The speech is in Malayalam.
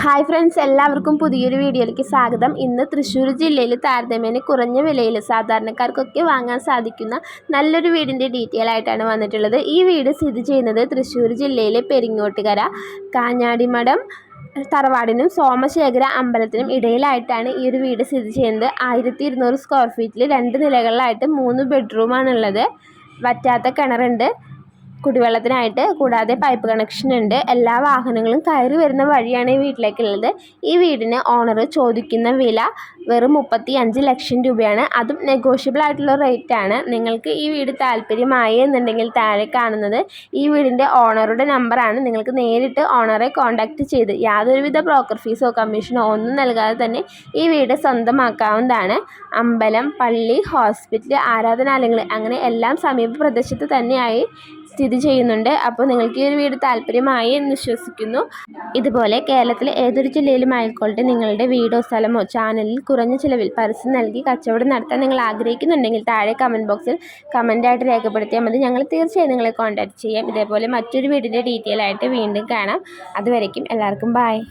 ഹായ് ഫ്രണ്ട്സ് എല്ലാവർക്കും പുതിയൊരു വീഡിയോയിലേക്ക് സ്വാഗതം. ഇന്ന് തൃശ്ശൂർ ജില്ലയിൽ താരതമ്യേന കുറഞ്ഞ വിലയിൽ സാധാരണക്കാർക്കൊക്കെ വാങ്ങാൻ സാധിക്കുന്ന നല്ലൊരു വീടിന്റെ ഡീറ്റെയിൽ ആയിട്ടാണ് വന്നിട്ടുള്ളത്. ഈ വീട് സ്ഥിതി ചെയ്യുന്നത് തൃശ്ശൂർ ജില്ലയിലെ പെരിങ്ങോട്ടുകര കാഞ്ഞാടിമഠം തറവാടിനും സോമശേഖര അമ്പലത്തിനും ഇടയിലായിട്ടാണ് ഈ ഒരു വീട് സ്ഥിതി ചെയ്യുന്നത്. ആയിരത്തി ഇരുന്നൂറ് സ്ക്വയർ ഫീറ്റിൽ രണ്ട് നിലകളിലായിട്ട് മൂന്ന് ബെഡ്റൂമാണുള്ളത് വറ്റാത്ത കിണറുണ്ട്. കുടിവെള്ളത്തിനായിട്ട് കൂടാതെ പൈപ്പ് കണക്ഷൻ ഉണ്ട്. എല്ലാ വാഹനങ്ങളും കയറി വരുന്ന വഴിയാണ് ഈ വീട്ടിലേക്കുള്ളത്. ഈ വീടിന് ഓണർ ചോദിക്കുന്ന വില വെറും മുപ്പത്തി അഞ്ച് ലക്ഷം രൂപയാണ്. അതും നെഗോഷ്യബിൾ ആയിട്ടുള്ള റേറ്റാണ് നിങ്ങൾക്ക് ഈ വീട് താല്പര്യമായി എന്നുണ്ടെങ്കിൽ താഴെ കാണുന്നത് ഈ വീടിന്റെ ഓണറുടെ നമ്പറാണ് നിങ്ങൾക്ക് നേരിട്ട് ഓണറെ കോൺടാക്റ്റ് ചെയ്ത് യാതൊരുവിധ ബ്രോക്കർ ഫീസോ കമ്മീഷനോ ഒന്നും നൽകാതെ തന്നെ ഈ വീട് സ്വന്തമാക്കാവുന്നതാണ്. അമ്പലം പള്ളി ഹോസ്പിറ്റൽ ആരാധനാലയങ്ങൾ അങ്ങനെ എല്ലാം സമീപ പ്രദേശത്ത് തന്നെയായി സ്ഥിതി ചെയ്യുന്നുണ്ട്. അപ്പോൾ നിങ്ങൾക്ക് ഈ ഒരു വീട് താല്പര്യമായി എന്ന് വിശ്വസിക്കുന്നു. ഇതുപോലെ കേരളത്തിലെ ഏതൊരു ജില്ലയിലും ആയിക്കോട്ടെ നിങ്ങളുടെ വീടോ സ്ഥലമോ ചാനലിൽ കുറഞ്ഞ ചിലവിൽ പരസ്യം നൽകി കച്ചവടം നടത്താൻ നിങ്ങൾ ആഗ്രഹിക്കുന്നുണ്ടെങ്കിൽ താഴെ കമന്റ് ബോക്സിൽ കമന്റായിട്ട് രേഖപ്പെടുത്തിയാൽ മതി. ഞങ്ങൾ തീർച്ചയായും നിങ്ങളെ കോൺടാക്ട് ചെയ്യാം. ഇതേപോലെ മറ്റൊരു വീടിന്റെ ഡീറ്റെയിൽ ആയിട്ട് വീണ്ടും കാണാം. അതുവരയ്ക്കും എല്ലാവർക്കും ബായ്